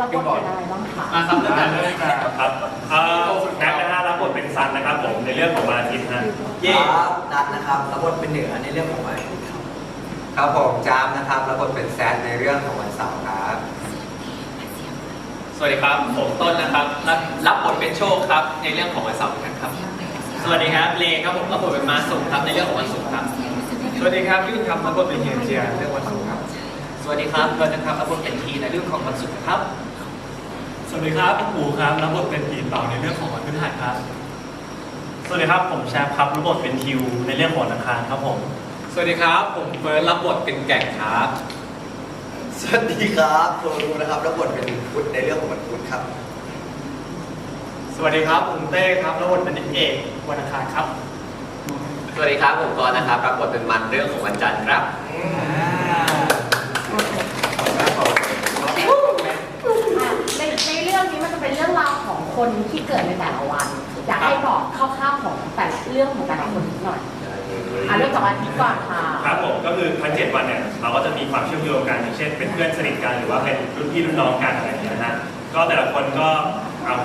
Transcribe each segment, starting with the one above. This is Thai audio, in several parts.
รับบทเป็นอะไรบ้างคะมาครับเริ่มได้จากเลยครับเอ่อนัทนะฮะรับบทเป็นซันนะครับผมในเรื่องของวันอาทิตย์ฮะเย่ครับนัดนะครับรับบทเป็นเหนือในเรื่องของวันอาทิตย์ครับครับผมจามนะครับรับบทเป็นแซดในเรื่องของวันเสาร์ครับสวัสดีครับผมต้นนะครับรับรับบทเป็นโชคครับในเรื่องของวันเสาร์เหมือนกันครับสวัสดีครับเลครับผมรับบทเป็นมาสุขครับในเรื่องของวันศุกร์ครับสวัสดีครับยุ่นครับรับบทเป็นเฮียเจียเรื่องวันศุกร์ครับสวัสดีครับเบิร์ดนะครับรับบทเป็นทีในเรื่องของวันศุกร์ครับ สวัสดีครับปู่ครับรับบทเป็นผีเต่าในเรื่องของวันพฤหัสครับ สวัสดีครับ ผมแชมป์ครับรับบทเป็นทิวในเรื่องของวันอังคารครับผม สวัสดีครับ ผมเฟิร์สรับบทเป็นแก่งครับ สวัสดีครับโทรูนะครับรับบทเป็นพุทธในเรื่องของวันพุธครับ สวัสดีครับผมเต้ครับรับบทเป็นเอกวันอังคารครับ สวัสดีครับผมกรณ์นะครับรับบทเป็นมันเรื่องของวันจันทร์ครับ อะในใน เรื่องนี้มันจะเป็นเรื่องราวของคนที่เกิดในแต่ละวัน อยากให้บอกคร่าวๆของแต่ละเรื่องของแต่ละคนนิดหน่อยอะเรื่องจากวันที่ก่อนค่ะครับผมก็คือทั้งเจ็ดวันเนี่ยเราก็จะมีความเชื่อมโยงกันอย่างเช่น เป็นเพื่อนสนิทกันหรือว่าเป็นรุ่นพี่รุ่นน้องกันอะไรอย่างเงี้ยนะฮะก็แต่ละคนก็เอา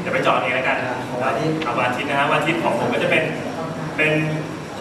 เดี๋ยวไปจอดเองแล้วกันของวันอาทิตย์เอาวันอาทิตย์นะฮะวันอาทิตย์ของผมก็จะเป็นเป็น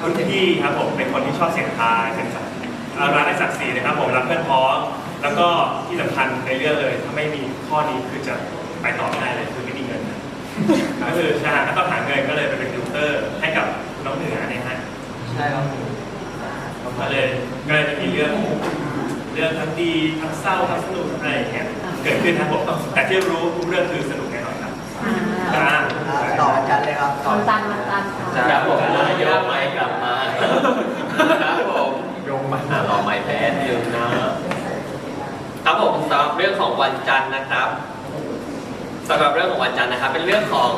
รุ่นพี่ครับผมเป็นคนที่ชอบเสียงทายเป็นเอาร้านในศักดิ์ศรีนะครับผมรักเพื่อนพ้องแล้วก็ที่สำคัญในเรื่องเลยถ้าไม่มีข้อนี้คือจะ ไปต่อไม่ได้เลยคือไม่มีเงินนะก็คือใช่ฮะก็ต้องหาเงินก็เลยไปเป็นติวเตอร์ให้กับน้องเหนือเนี่ยฮะใช่ครับผมก็เลยก็เลยจะมีเรื่องเรื่องทั้งดีทั้งเศร้าทั้งสนุกอะไรอย่างเงี้ยเกิดขึ้นครับผมแต่ที่รู้ทุกเรื่องคือสนุกแน่นอนครับอ่าอ่าอ่าต่อวันจันทร์เลยครับต่อวันจันทร์วันจันทร์ค่ะครับผมโยกไม้กลับมาครับผมโยกมาลองไม้แพ้ลืมนะครับผมสำหรับเรื่องของวันจันทร์นะครับ สำหรับเรื่องของวันจันทร์นะครับ เป็นเรื่องของ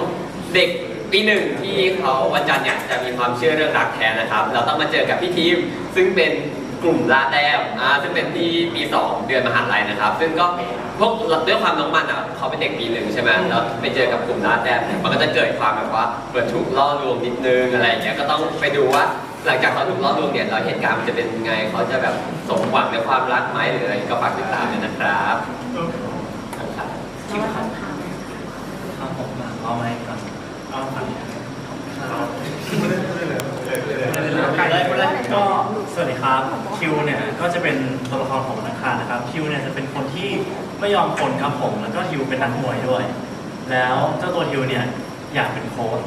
เด็กปีหนึ่งที่เขาวันจันทร์เนี่ยจะมีความเชื่อเรื่องรักแท้นะครับ เราต้องมาเจอกับพี่ทีมซึ่งเป็นกลุ่มลาแต้มอ่าซึ่งเป็นที่ปีสองเดือนมหาลัยนะครับ ซึ่งก็พวกด้วยความน้องมันอะเขาเป็นเด็กปีหนึ่งใช่ไหมแล้วไปเจอกับกลุ่มลาแต้มเนี่ยมันก็จะเกิดความแบบว่าเหมือนถูกล่อลวงนิดนึงอะไรอย่างเงี้ยก็ต้องไปดูว่าหลังจากเขาถูกล่อลวงเนี่ยแล้วเหตุการณ์มันจะเป็นยังไงเขาจะแบบสมหวังในความรักไหมหรืออะไรก็ฝากติดตามด้วยนะครับครับแล้ววันอังคารครับผม เอาไหมครับเอาครับก็สวัสดีครับคิวเนี่ยก็จะเป็นตัวละครของวันอังคารนะครับคิวเนี่ยจะเป็นคนที่ไม่ยอมคนครับผม แล้วก็คิวเป็นนักมวยด้วย แล้วเจ้าตัวคิวเนี่ยอยากเป็นโค้ช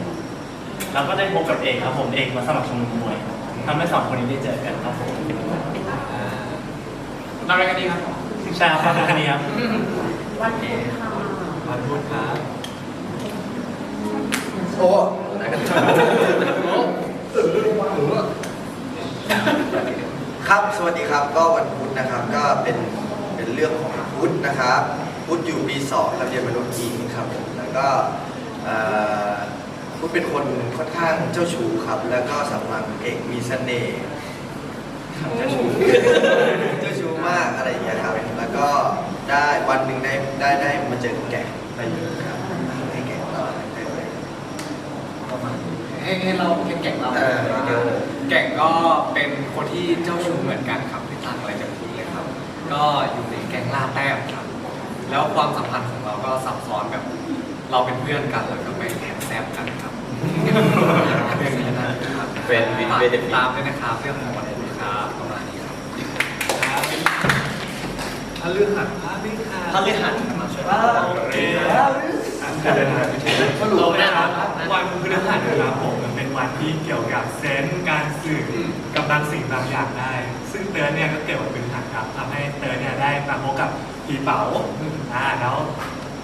แล้วก็ได้พบกับเอกครับผมเอกมาสมัครชมรมมวยทำให้สองคนนี้ได้เจอกันครับผมเราอะไรกันดีครับใช่ครับคันนี้ครับวันพุธค่ะวันพุธครับ โอ้ครับ สวัสดีครับ ก็วันพุธนะครับ ก็เป็น เป็นเรื่องของพุธนะครับ พุธอยู่ปีสองเราเรียนมนุษย์จีนครับ แล้วก็พุธเป็นคนค่อนข้างเจ้าชู้ครับ แล้วก็สำคัญเอกมีเสน่ห์เจ้าชู้เจ้าชู้มากอะไรอย่างเงี้ยครับ แล้วก็ได้วันหนึ่งได้ได้ได้มาเจอแก่ไปอยู่ครับให้แก่เราได้ไปประ มาณนี้ให้เราแก่งเราเออเดี๋ยว แก่งก็เป็นคนที่เจ้าชู้เหมือนกันครับไม่ต่างอะไรจากพี่เลยครับ ก็อยู่ในแก๊งล่าแต้มครับ แล้วความสัมพันธ์ของเราก็ซับซ้อนแบบเราเป็นเพื่อนกันแล้วก็ไปแอบแซบกันครับเรื่องนี้นะครับเป็นวินฝากเวเดติดปีตามด้วยนะครับเรื่องของวันนี้ครับประมาณนี้ครับถ้าเรื่องหักพาไม่ขาดถ้าเลือกหันมาช่วย สรุปนะครับวันพฤหัสนะครับผมมันเป็นวันที่เกี่ยวกับเซนส์การสื่อกับบางสิ่งบางอย่างได้ ซึ่งเติร์นเนี่ยก็เกี่ยวกับพฤหัสครับทำให้เติร์นเนี่ยได้มาพบกับผีเป๋าอ่าแล้ว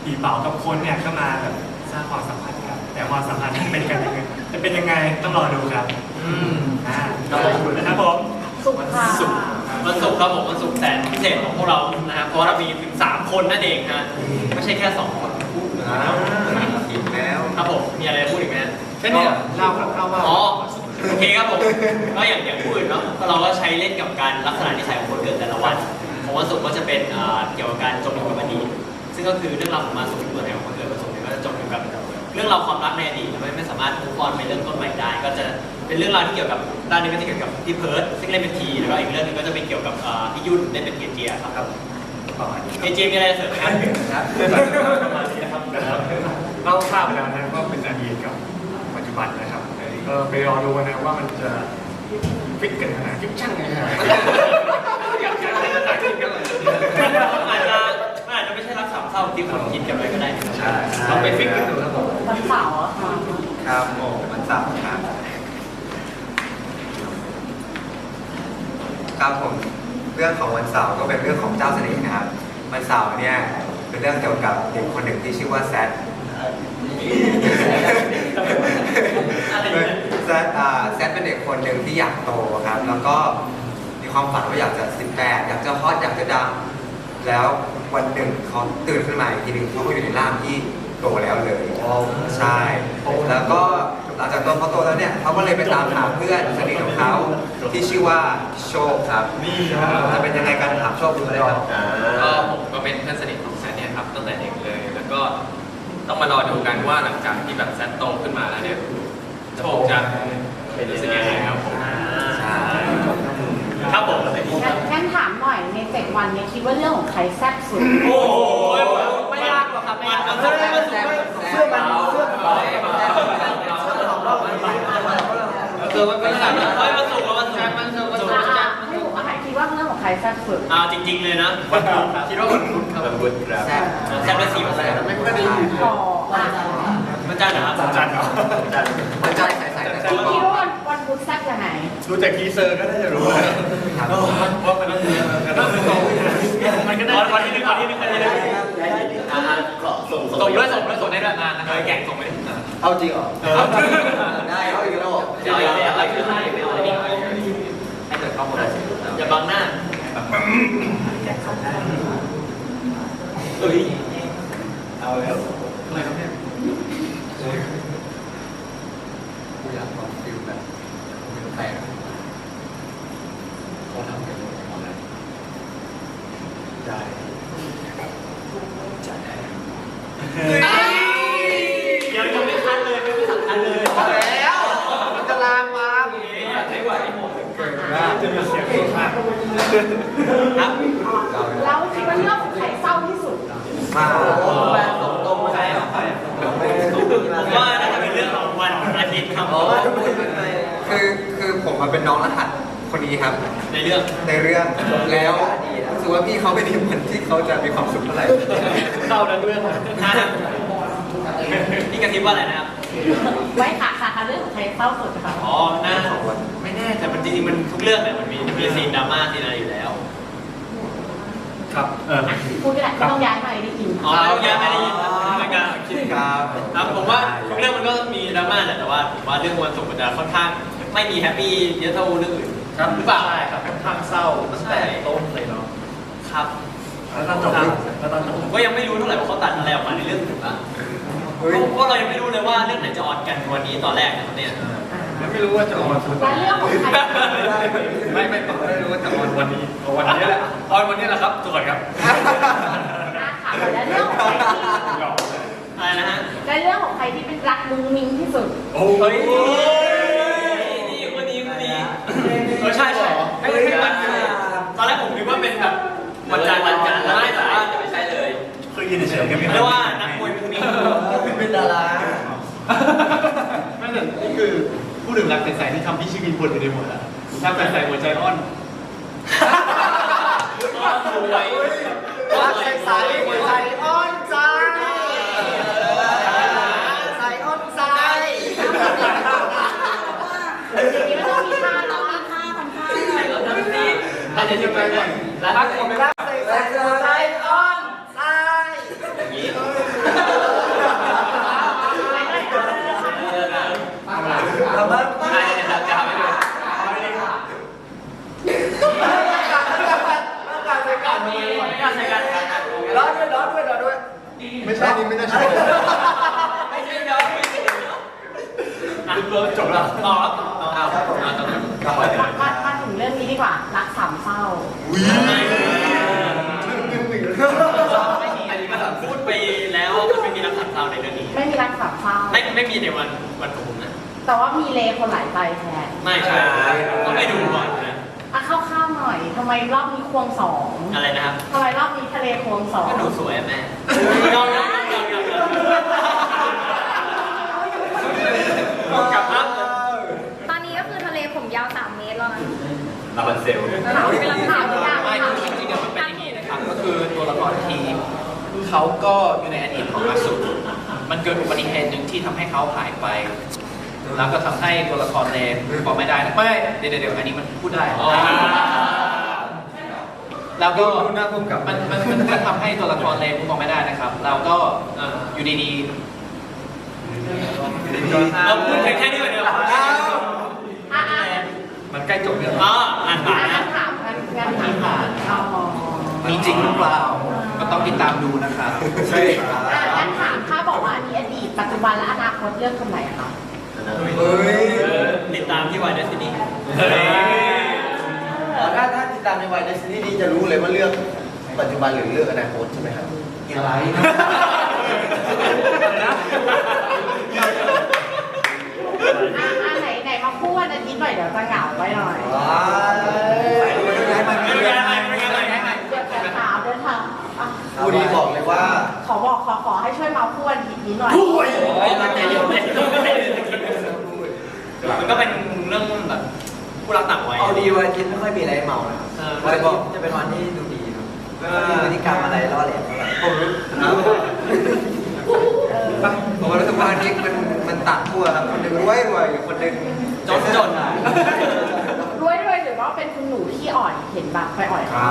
ผีเป๋ากับคนเนี่ยก็มาแบบสร้างความสัมพันธ์กันแต่ความสัมพันธ์เป็นกันยังไงจะเป็นยังไงต้องรอดูครับอ่าก็รอดูนะครับผมสุขค่ะศุกร์วันศุกร์ครับผมวันศุกร์แสนพิเศษของพวกเรานะครับเพราะว่าเรามีถึง 3 คนนั่นเองฮะไม่ใช่แค่ 2 คน อีกแล้วครับผม มีอะไรพูดอีกไหมฮะแค่นี้เล่าครับเล่าว่าอ๋อโอเคครับผมก็อย่างอย่างผู้อื่นเนาะเราก็ใช้เล่นกับการลักษณะนิสัยของคนเกิดแต่ละวันของวันศุกร์ก็จะเป็นอ่าเกี่ยวกับการจมอยู่กับอดีตซึ่งก็คือเรื่องราวของมาสุกตัวแทนของคนเกิดวันศุกร์เนี่ยก็จะจมอยู่กับเรื่องราวความรักในอดีตทำให้ไม่สามารถมุ่งออนไปเริ่มต้นใหม่ได้ ก็จะเป็นเรื่องราวที่เกี่ยวกับด้านนี้ก็จะเกี่ยวกับพี่เพิร์ดซึ่งเล่นเป็นทีแล้วก็อีกเรื่องหนึงก็จะเป็นเกี่ยวกับอ่าพี่ยุ่นเล่นเป็นเกียร์เจียครับประมาณนี้เอเจมีอะไรเสริมไหมครับประมาณ นี้นะครับเล่าภาพไปแล้วนะก็เป็นอดีตกับปัจจุบันนะครับก็ไปรอดูนะว่ามันจะฟิตกันขนาดยุบช่างเลยฮะอยากจะให้ภาษาอังกฤษกันเลยอาจจะอาจจะไม่ใช่รักสามเศร้าที่คนคิดกันไว้ก็ได้ใช่ลองไปฟิกกันดูครับผมวันเสาร์อะค่ะครับโอ้มันเสาร์ครับครับผมเรื่องของวันเสาร์ก็เป็นเรื่องของเจ้าเสน่ห์นะครับวันเสาร์เนี่ย เป็นเรื่องเกี่ยวกับเด็กคนหนึ่งที่ชื่อว่าแซดแซดอ่าแซดเป็นเด็กคนหนึ่งที่อยากโตครับ แล้วก็มีความฝันว่าอยากจะ 18 อยากจะฮอตอยากจะดัง แล้ววันหนึ่งเขาตื่นขึ้นมาอีกทีหนึ่งเขาก็อยู่ในร่างที่โตแล้วเลยใช่ แล้วก็หลังจากโตเขาโตแล้วเนี่ยเขาก็เลยไปตามหาเพื่อนสนิทของเขาที่ชื่อว่าโชคครับ นี่จะเป็นยังไงกันถามโชคดูเลยครับก็ผมก็เป็นเพื่อนสนิท ต้องมารอดูกันว่าหลังจากที่แบบแซนโตขึ้นมาแล้วเนี่ยโชคจะเป็นรู้สึกยังไงครับผมใช่ครับผมงั้นงั้นถามหน่อยในเจ็ดวันเนี้คิดว่าเรื่องของใครแซ่บสุด โอ้ยไม่ยากหรอกครับไม่ยากมันเสื้อมันเสื้อมันเสื้อมันเสื้อมันคือมันเป็นแบบเฮ้ยมันสุกแล้วมันสุกมันสุกมันสุกอะอะให้ผมอะคิดว่าเรื่องของใครแซ่บสุด อ่าจริง ๆเลยนะวันพุธคิดว่าวันพุธครับแบบบุญครับแซ่บ แซนเป็นสีมันแซนไม่ค่อยได้ยินต่ออะมันจันทร์นะครับจันทร์มันจะใส่ๆแต่คิดคิดว่าวันวันพุธแซ่บยังไงดูจากทีเซอร์ก็น่าจะรู้แล้วครับว่ามันต้องมันก็ได้วันที่หนึ่งวันที่หนึ่งวันที่หนึ่งส่งส่งด้วยส่งด้วยส่งได้ด้วยงานนะครับแกงส่งไหมเอาจริงเหรอ ได้เอาอีกแล้วเหรอ จะเอาอะไรอะไรคือให้ไม่เอาอะไรนี่ ให้เกิดข้อมูลอะไร อย่าบังหน้า แจกของได้ เอ้ย เอาแล้วอะไรครับเนี่ยกูอยากลองฟิลแบบฟิลแปลกเขาทำกันหมดเลยได้จัดได้ยังยังไม่คันเลยไม่สำคัญเลยแล้วมันจะลามมาไม่ไหวจะมีเสียงโคตรมากครับ แล้วคิดว่าเรื่องของใครเศร้าที่สุด มาแฟนตรงตรงไม่ได้หรอผมว่าน่าจะเป็นเรื่องของวันอาทิตย์ครับอ๋อพูดเป็นไงคือคือผมมาเป็นน้องรหัสคนนี้ครับ ในเรื่องในเรื่องแล้วรู้สึกว่าพี่เขาไม่ได้เหมือนที่เขาจะมีความสุขเท่าไหร่เข้านั้นเรื่องนี่กระทิบว่าอะไรนะครับไว้ค่ะค่ะค่ะเรื่องของใครเศร้าสุดค่ะอ๋อหน้าไม่แน่แต่มันจริงๆมันทุกเรื่องเนี่ยมันมีมีซีนดราม่าซีนอะไรอยู่แล้วครับ เออ พูดก็ได้ไม่ต้องย้ายมาได้ยินอ๋อไม่ต้องย้ายไม่ได้ยินไม่กล้าคิดครับครับผมว่าทุกเรื่องมันก็มีดราม่าแหละแต่ว่าผมว่าเรื่องวันศุกร์มันจะค่อนข้างไม่มีแฮปปี้เยอะเท่าเรื่องอื่นครับหรือเปล่าใช่ครับค่อนข้างเศร้าตั้งแต่ต้นเลยเนาะครับแล้วตอนจบแล้วตอนจบผมก็ยังไม่รู้เท่าไหร่ว่าเขาตัดอะไรออกมาในเรื่องถูกปะเฮ้ยเพราะเรายังไม่รู้เลยว่าเรื่องไหนจะออนกันวันนี้ตอนแรกนะครับเนี่ย แล้วไม่รู้ว่าจะออนวันและเรื่องของใคร ไม่ไม่ไม่รู้ว่าจะออนวันนี้เอาวันนี้แหละออนวันนี้แหละครับทุกคนครับอะค่ะและเรื่องของใครที่อะไรนะฮะและเรื่องของใครที่เป็นรักมุ้งมิ้งที่สุด โอ้เฮ้ยยนี่คนนี้คนนี้เออใช่ใช่ไม่ไม่ไม่วันตอนแรกผมนึกว่าเป็นแบบวันจันทร์วันจันทร์แล้วไม่แต่ว่าไม่ใช่เลยคือยืนเฉยๆก็ไม่เรียกว่านักมวยมุ้งมิ้งเป็นดารานั่นแหละนี่คือผู้ดื่มรักใสๆที่ทำพี่ชีวินปวดอยู่ในหมดอะ ทำใสๆหัวใจอ่อนสวยรักใสๆหัวใจอ่อนใจใสอ่อนใจอย่างนี้มันต้องมีท่าเนาะท่าทำท่าถ้าจะจะไปก่อนแล้วถ้าคนไม่ได้ใสๆหัวใจอ่อนใจ อย่างนี้ ทำไม ใช่จะจะทำให้ดู การใส่กันเลย การใช้การ ร้อนด้วยร้อนด้วยร้อนด้วย ไม่ใช่นี่ไม่ได้ใช่ไม่ใช่เดี๋ยวไม่ใช่เดี๋ยวอะจบแล้วต่อครับต่อครับต่อต่อมามามาถึงเรื่องนี้ดีกว่า รักสามเศร้าไม่มีอันนี้มันพูดไปแล้วมันไม่มีน้ำสังเตาในเรื่องนี้ ไม่มีรักสามเศร้าไม่ไม่มีในวันวันของผมนะ แต่ว่ามีเลคนหลายใจแทนไม่ใช่ต้องไปดูก่อน นะอะเข้าข้ามหน่อยน่อยทำไมรอบนี้ควงสองอะไรนะครับทำไมรอบนี้ทะเลควงสองก็หนูสวยอะแม่ยอมยอมยอมยอมยอมยอมกลับครับตอนนี้ก็คือทะเลผมยาว3เมตรแล้วนะลาบันเซลถามถามยากไม่ถามจริงๆเดี๋ยวมันเป็นอย่างนี้นะครับ ก็คือตัวละครทีเขาก็อยู่ในอดีตของอาสุมันเกิดอุบัติเหตุหนึ่งที่ทำให้เขาหายไป แล้วก็ทำให้ตัวละครเลนบอกไม่ได้นะไม่เดี๋ยวเดี๋ยวอันนี้มันพูดได้อ๋อ แล้วก็ดูหน้าพุ่มกับ มันมันมันก็ทำให้ตัวละครเลนพูดบอกไม่ได้นะครับแล้วก็อ่าอยู่ดีเราพูดถึงแค่นี้เหมือนเดิมอะอะๆมันใกล้จบเรื่องอ๋ออ่านผ่านอะนะถามกันกันถามผ่านอ๋อมีจริงหรือเปล่า ก็ต้องติดตามดูนะครับใช่ครับอะงั้นถามถ้าบอกว่าอันนี้อดีตปัจจุบันและอนาคตเลือกคนไหนอะคะเฮ้ยเออติดตามที่วายเดสตินีอ๋อถ้าถ้า ติดตามในวัยเดซินี่นี้จะรู้เลยว่าเลือกปัจจุบันหรือเลือกอนาคตใช่ไหมครับอะไรอะอะไหนไหนมาพูดวันอาทิตย์หน่อยเดี๋ยวจะเหงาไว้หน่อยว้ายไม่รู้ยังไงไม่รู้ยังไงไม่รู้ยังไงเดี๋ยวเดี๋ยวถามเดี๋ยวถามอะคู่นี้บอกเลยว่าขอบอกขอขอให้ช่วยมาพูดวันอาทิตย์นี้หน่อย โอ้ยมันใจเย็นเลยมันก็เป็นเรื่องแบบ ผู้รักต่างวัยเอาดีวันอาทิตย์ไม่ค่อยมีอะไรให้เมานะครับเออวันอาทิตย์จะเป็นวันที่ดูดีครับไม่ค่อยมีพฤติกรรมอะไรล่อแหลมเท่าไหร่ผมรู้ผมรู้สึกว่าอันนี้มันมันตัดขั้วครับคนหนึ่งรวยรวยอยู่คนหนึ่งจนจนรวยด้วยหรือว่าเป็นคุณหนูที่อ่อยเห็นแบบไปอ่อยเขา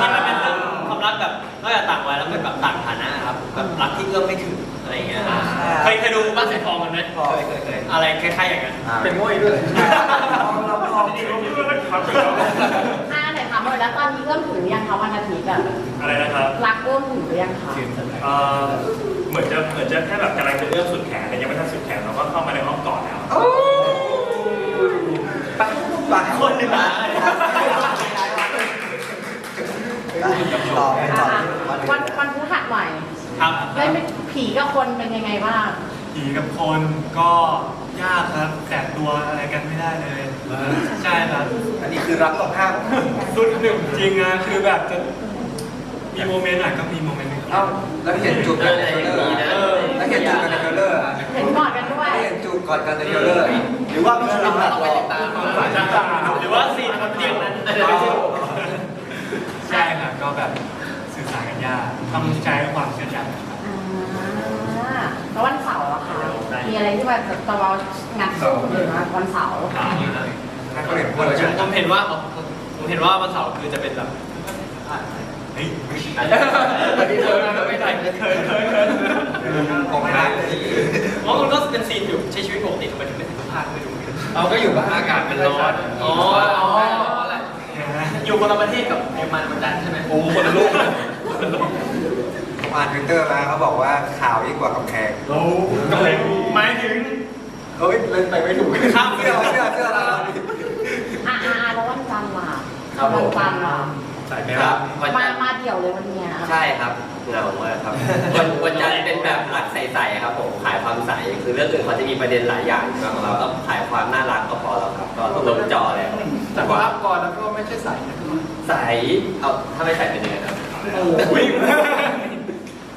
ที่มันเป็นเรื่องความรักแบบนอกจากต่างวัยแล้วเป็นแบบต่างฐานะครับแบบรักที่เอื้อมไม่ถึงอะไรอย่างเงี้ยเคยเคยดูบ้านสีทองกันไหมเคยเคยเคยอะไรคล้ายๆอย่างนั้นเป็นมวยด้วย อ่าไหนถามหน่อยแล้วตอนนี้เริ่มถึงหรือยังคะวันอาทิตย์อะอะไรนะครับรักเริ่มถึงหรือยังคะเอ่อเหมือนจะเหมือนจะแค่แบบกำลังจะเลือกสุดแขนแต่ยังไม่ทันสุดแขนเราก็เข้ามาในห้องก่อนแล้วปากคนหนึ่งนะต่อไปต่ออะวันวันพฤหัสหน่อยครับเล่นเป็นผีกับคนเป็นยังไงบ้างผีกับคนก็ ยากครับแต่ตัวอะไรกันไม่ได้เลยใช่ครับอันนี้คือรักต้องห้ามสุดหนึ่งจริงอะคือแบบจะมีโมเมนต์ไหนก็มีโมเมนต์หนึ่งเอ้าแล้วเห็นจูบกันในเทรลเลอร์อะแล้วเห็นจูบกันในเทรลเลอร์อะเห็นกอดกันด้วยแล้วเห็นจูบก่อนกันในเทรลเลอร์หรือว่ามีคนตัดต่อหรือว่าซีนบนเตียงนั้นใช่ครับก็แบบสื่อสารกันยากต้องใช้ความเชื่อใจครับอ่าแล้ววันเสาร์อะคะ มีอะไรที่มันจะเรางัดสู้หรือว่าวันเสาร์ถ้าเขาเห็นคนแล้วผมผมเห็นว่าผมเห็นว่าวันเสาร์คือจะเป็นแบบเฮ้ยอันนี้เธอไม่ได้เคยเคยเคยผมไม่ได้เพราะมันก็เป็นซีนอยู่ใช้ชีวิตปกติทำไมถึงไม่ถึงภาคไม่รู้เราก็อยู่บ้านอากาศเป็นร้อนอ๋ออยู่คนละประเทศกับเยอรมันวันจันทร์ใช่ไหมโอ้คนละโลกผมอ่านทวิตเตอร์มาเขาบอกว่าข่าวยิ่งกว่ากำแพงโอ้ก็เลย หมายถึงเฮ้ยเล่นไปไม่ถูกข้ามเสื้อเสื้อเสื้อเราอ่าอ่าแล้ววันจันทร์ล่ะครับผม วันจันทร์ล่ะครับมามาเดี่ยวเลยวันเนี้ยใช่ครับเหงามากครับวันวันจันทร์เป็นแบบรักใสๆครับผมขายความใสคือเรื่องอื่นเขาจะมีประเด็นหลายอย่างของเราต้องขายความน่ารักก็พอแล้วครับก็ลงจอเลยแต่ว่าก่อนแล้วก็ไม่ใช่ใสนะใสเอาถ้าไม่ใส่เป็นยังไงครับ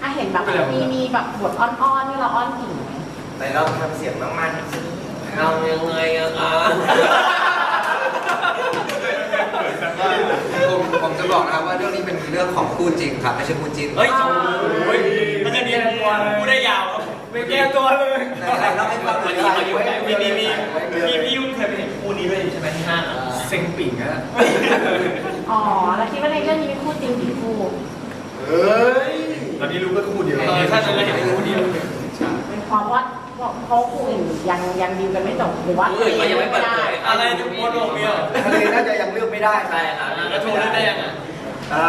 อะเห็นแบบมีมีแบบบทอ้อนๆที่เราอ้อนกิ่ง ไหมในเราทำเสียงมากๆสิเอายังไงอะคะผมผมจะบอกนะครับว่าเรื่องนี้เป็นเรื่องของคู่จริงครับไม่ใช่คู่จิ้นเฮ้ยโอ้ยมันจะเรียนตัวพูดได้ยาวไม่แก้ตัวเลยไหนๆเล่าให้ฟังหน่วัอนยนี้เขาอยู่ไหนมีมีมีมีพี่ยุ่นเคยไปเห็นคู่นี้ด้วยใช่ไหมที่ห้างเซ็งปิ่งอะอ๋อแล้วคิดว่าในเรื่องนี้มีคู่จริงกี่คู่เฮ้ยตอนนี้รู้ก็คู่เดียวเออถ้าจะเล่นเห็นคู่เดียวเป็นเพราะว่า เพราะคู่อื่นยังยังดีลกันไม่จบหรือว่าผู้อื่นก็ยังไม่เปิดเผยอะไรทุกคนบอกเมียทะเลน่าจะยังเลือกไม่ได้ใช่ครับแล้วทูได้ยังไงอ่า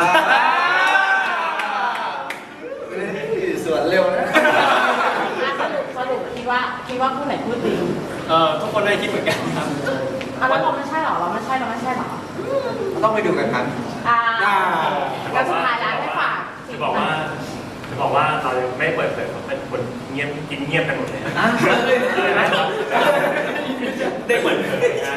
ส่วนเร็วนะอะสรุปสรุปคิดว่าคิดว่าคู่ไหนคู่จริงเออทุกคนได้คิดเหมือนกันครับอะแล้วเราไม่ใช่หรอเราไม่ใช่เราไม่ใช่หรอต้องไปดูกันครับอ่าแล้วสุดท้ายแล้วให้ฝากจะบอกว่าจะ บอกว่าเรายังไม่เปิดเผยเขาเป็นคนเงียบกินเงียบกันหมดเลยอะเลยได้เหมือน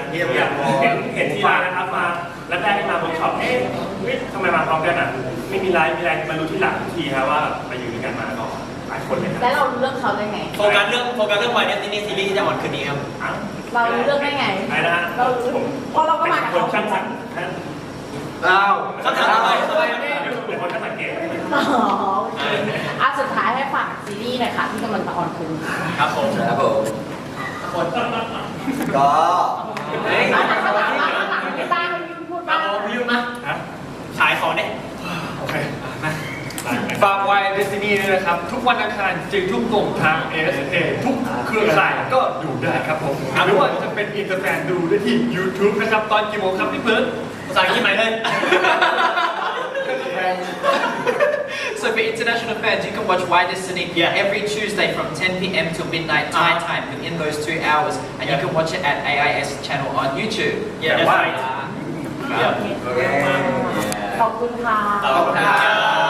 เงียบอย่างเห็นเห็นทีละนะครับมาแรกๆที่มาเวิร์กช็อปเอ๊ะเฮ้ยทำไมมาพร้อมกันอะไม่มีไลฟ์มีอะไรมารู้ที่หลังทีครับว่าไปอยู่ด้วยกันมาก่อนหลายคนเลยครับแล้วเรารู้เรื่องเขาได้ไง โฟกัสเรื่องโฟกัสเรื่องวายเดสตินีซีรีส์ที่จะออนคืนนี้ครับอ้าวเรารู้เรื่องได้ไงไอ้นะฮะเรารู้เพราะเราก็มากับคนเขาช่างสังอ้าวเขาถามทำไมทำไม เป็นคนช่างสังเกต อ๋อโอเคอะสุดท้ายให้ฝากซีรีส์หน่อยค่ะที่กำลังจะออนคืนนี้ครับผมครับผมก็เฮ้ยหลังจากหลังหลังหลังไม่ได้ให้พี่พูดมาบ้างโอ้พี่ยุ่งมาฮะขายของเนี่ยโอเคอะมาไปไปฝากไว้เดซินี่ด้วยนะครับ ทุกวันอังคารจึงทุกกลุ่มทาง ASA ทุกเครือข่ายก็ดูได้ครับผมหรือว่าจะเป็นอินเตอร์แฟนดูได้ที่ YouTube นะครับ ตอนกี่โมงครับพี่เพิร์ดภาษาอังกฤษใหม่เลย So for international fans, you can watch Why Destiny every Tuesday from 10 p.m. to midnight Thai Uh-huh. time within those two hours, and you can watch it at AIS channel on YouTube. Yeah, that's right. ครับ โอเค ขอบคุณค่ะ ขอบคุณครับ